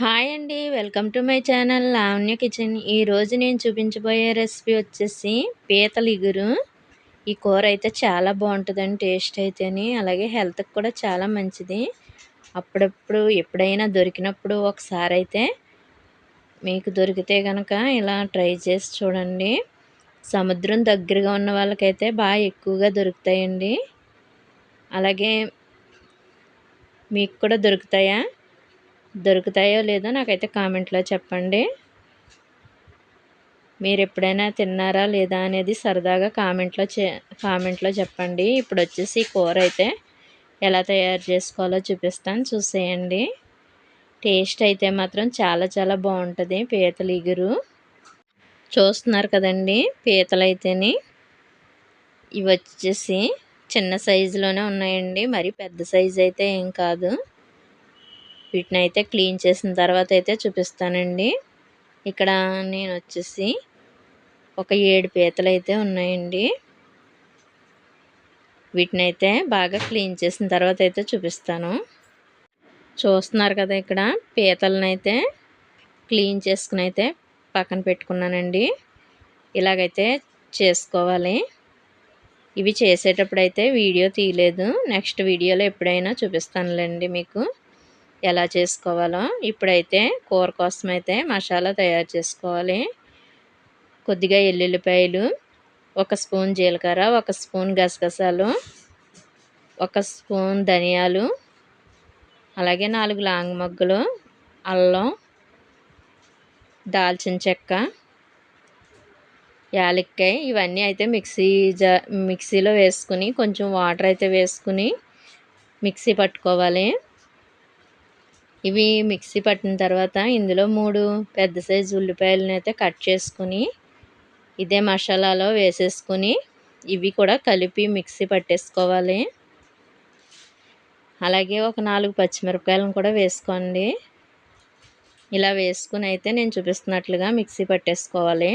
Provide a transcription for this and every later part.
Hi అండి. Welcome to my channel Lavanya kitchen. ఈరోజు నేను చూపించబోయే రెసిపీ వచ్చేసి పీతలిగురు ఈ కూర అయితే చాలా బాగుంటుందండి టేస్ట్ అయితేని. అలాగే హెల్త్కి కూడా చాలా మంచిది. అప్పుడప్పుడు ఎప్పుడైనా దొరికినప్పుడు ఒకసారి అయితే మీకు దొరికితే కనుక ఇలా ట్రై చేసి చూడండి. సముద్రం దగ్గరగా ఉన్న వాళ్ళకైతే బాగా ఎక్కువగా దొరుకుతాయండి. అలాగే మీకు కూడా దొరుకుతాయా? దొరుకుతాయో లేదో నాకైతే కామెంట్లో చెప్పండి. మీరు ఎప్పుడైనా తిన్నారా లేదా అనేది సరదాగా కామెంట్లో చే కామెంట్లో చెప్పండి. ఇప్పుడు వచ్చేసి కూర అయితే ఎలా తయారు చేసుకోవాలో చూపిస్తాను. చూసేయండి. టేస్ట్ అయితే మాత్రం చాలా చాలా బాగుంటుంది. పీతలు ఇగురు. చూస్తున్నారు కదండి పీతలు అయితేని ఇవి వచ్చేసి చిన్న సైజులోనే ఉన్నాయండి. మరి పెద్ద సైజు అయితే ఏం కాదు. వీటిని అయితే క్లీన్ చేసిన తర్వాత అయితే చూపిస్తానండి. ఇక్కడ నేను వచ్చేసి ఒక ఏడు పీతలు అయితే ఉన్నాయండి. వీటిని అయితే బాగా క్లీన్ చేసిన తర్వాత అయితే చూపిస్తాను. చూస్తున్నారు కదా ఇక్కడ పీతలను అయితే క్లీన్ చేసుకుని అయితే పక్కన పెట్టుకున్నానండి. ఇలాగైతే చేసుకోవాలి. ఇవి చేసేటప్పుడు అయితే వీడియో తీయలేదు. నెక్స్ట్ వీడియోలో ఎప్పుడైనా చూపిస్తానులేండి మీకు. ఎలా చేసుకోవాలో ఇప్పుడైతే కూర కోసం అయితే మసాలా తయారు చేసుకోవాలి. కొద్దిగా ఎల్లుల్లిపాయలు ఒక స్పూన్ జీలకర్ర ఒక స్పూన్ గసగసాలు ఒక స్పూన్ ధనియాలు అలాగే నాలుగు లాంగ్ మగ్గులు అల్లం దాల్చిన చెక్క యాలక్కాయ ఇవన్నీ అయితే మిక్సీ జా మిక్సీలో వేసుకుని కొంచెం వాటర్ అయితే వేసుకుని మిక్సీ పట్టుకోవాలి. ఇవి మిక్సీ పట్టిన తర్వాత ఇందులో మూడు పెద్ద సైజు ఉల్లిపాయలను అయితే కట్ చేసుకుని ఇదే మసాలాలో వేసేసుకుని ఇవి కూడా కలిపి మిక్సీ పట్టేసుకోవాలి. అలాగే ఒక నాలుగు పచ్చిమిరపకాయలను కూడా వేసుకోండి. ఇలా వేసుకుని అయితే నేను చూపిస్తున్నట్లుగా మిక్సీ పట్టేసుకోవాలి.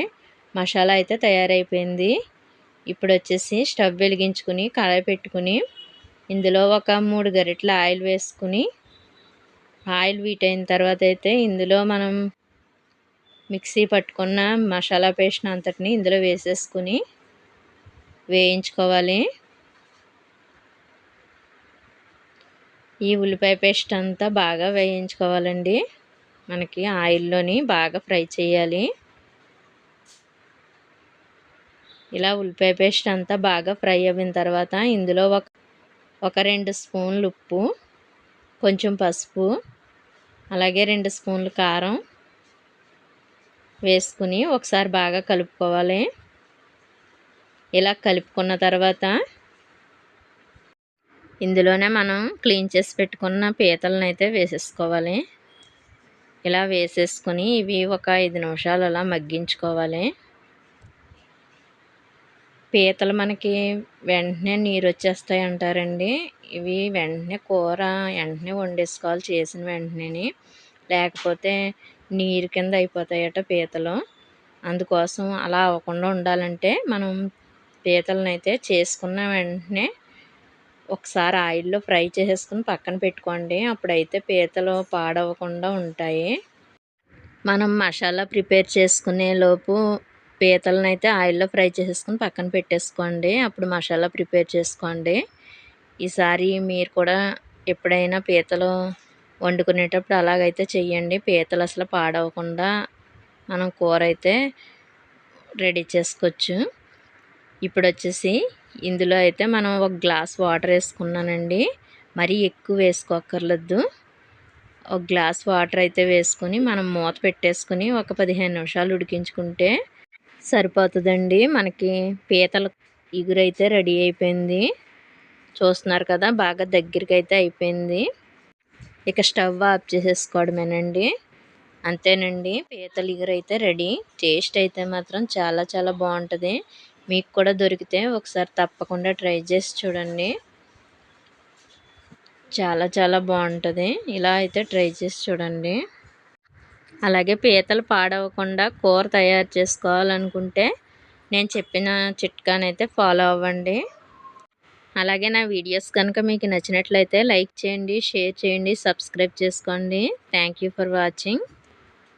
మసాలా అయితే తయారైపోయింది. ఇప్పుడు వచ్చేసి స్టవ్ వెలిగించుకుని కడాయి పెట్టుకుని ఇందులో ఒక మూడు గరిటెల ఆయిల్ వేసుకుని ఆయిల్ వీట్ అయిన తర్వాత అయితే ఇందులో మనం మిక్సీ పట్టుకున్న మసాలా పేస్ట్ అంతటిని ఇందులో వేసేసుకుని వేయించుకోవాలి. ఈ ఉల్లిపాయ పేస్ట్ అంతా బాగా వేయించుకోవాలండి. మనకి ఆయిల్లోని బాగా ఫ్రై చేయాలి. ఇలా ఉల్లిపాయ పేస్ట్ అంతా బాగా ఫ్రై అయిన తర్వాత ఇందులో ఒక ఒక రెండు స్పూన్లు ఉప్పు కొంచెం పసుపు అలాగే రెండు స్పూన్లు కారం వేసుకుని ఒకసారి బాగా కలుపుకోవాలి. ఇలా కలుపుకున్న తర్వాత ఇందులోనే మనం క్లీన్ చేసి పెట్టుకున్న పీతలను అయితే వేసేసుకోవాలి. ఇలా వేసేసుకొని ఇవి ఒక ఐదు నిమిషాలు అలా మగ్గించుకోవాలి. పీతలు మనకి వెంటనే నీరు వచ్చేస్తాయి అంటారండి. ఇవి వెంటనే కూర వెంటనే వండేసుకోవాలి చేసిన వెంటనే లేకపోతే నీరు కింద అయిపోతాయట పీతలు. అందుకోసం అలా అవ్వకుండా ఉండాలంటే మనం పీతలను అయితే చేసుకున్న వెంటనే ఒకసారి ఆయిల్లో ఫ్రై చేసేసుకుని పక్కన పెట్టుకోండి. అప్పుడైతే పీతలు పాడవకుండా ఉంటాయి. మనం మసాలా ప్రిపేర్ చేసుకునే లోపు పీతలను అయితే ఆయిల్లో ఫ్రై చేసేసుకుని పక్కన పెట్టేసుకోండి. అప్పుడు మసాలా ప్రిపేర్ చేసుకోండి. ఈసారి మీరు కూడా ఎప్పుడైనా పీతలు వండుకునేటప్పుడు అలాగైతే చెయ్యండి. పీతలు అసలు పాడవకుండా మనం కూర అయితే రెడీ చేసుకోవచ్చు. ఇప్పుడు వచ్చేసి ఇందులో అయితే మనం ఒక గ్లాస్ వాటర్ వేసుకున్నానండి. మరీ ఎక్కువ వేసుకోక్కర్లేదు. ఒక గ్లాస్ వాటర్ అయితే వేసుకొని మనం మూత పెట్టేసుకుని ఒక పదిహేను నిమిషాలు ఉడికించుకుంటే సరిపోతుందండి. మనకి పీతల ఇగురైతే రెడీ అయిపోయింది. చూస్తున్నారు కదా బాగా దగ్గరికి అయితే అయిపోయింది. ఇక స్టవ్ ఆఫ్ చేసేసుకోవడమేనండి. అంతేనండి పీతలు ఇగురైతే రెడీ. టేస్ట్ అయితే మాత్రం చాలా చాలా బాగుంటుంది. మీకు కూడా దొరికితే ఒకసారి తప్పకుండా ట్రై చేసి చూడండి. చాలా చాలా బాగుంటుంది. ఇలా అయితే ట్రై చేసి చూడండి. అలాగే పీతలు పాడవకుండా కూర తయారు చేసుకోవాలనుకుంటే నేను చెప్పిన చిట్కానైతే ఫాలో అవ్వండి. అలాగే నా వీడియోస్ కనుక మీకు నచ్చినట్లయితే లైక్ చేయండి షేర్ చేయండి సబ్స్క్రైబ్ చేసుకోండి. Thank you for watching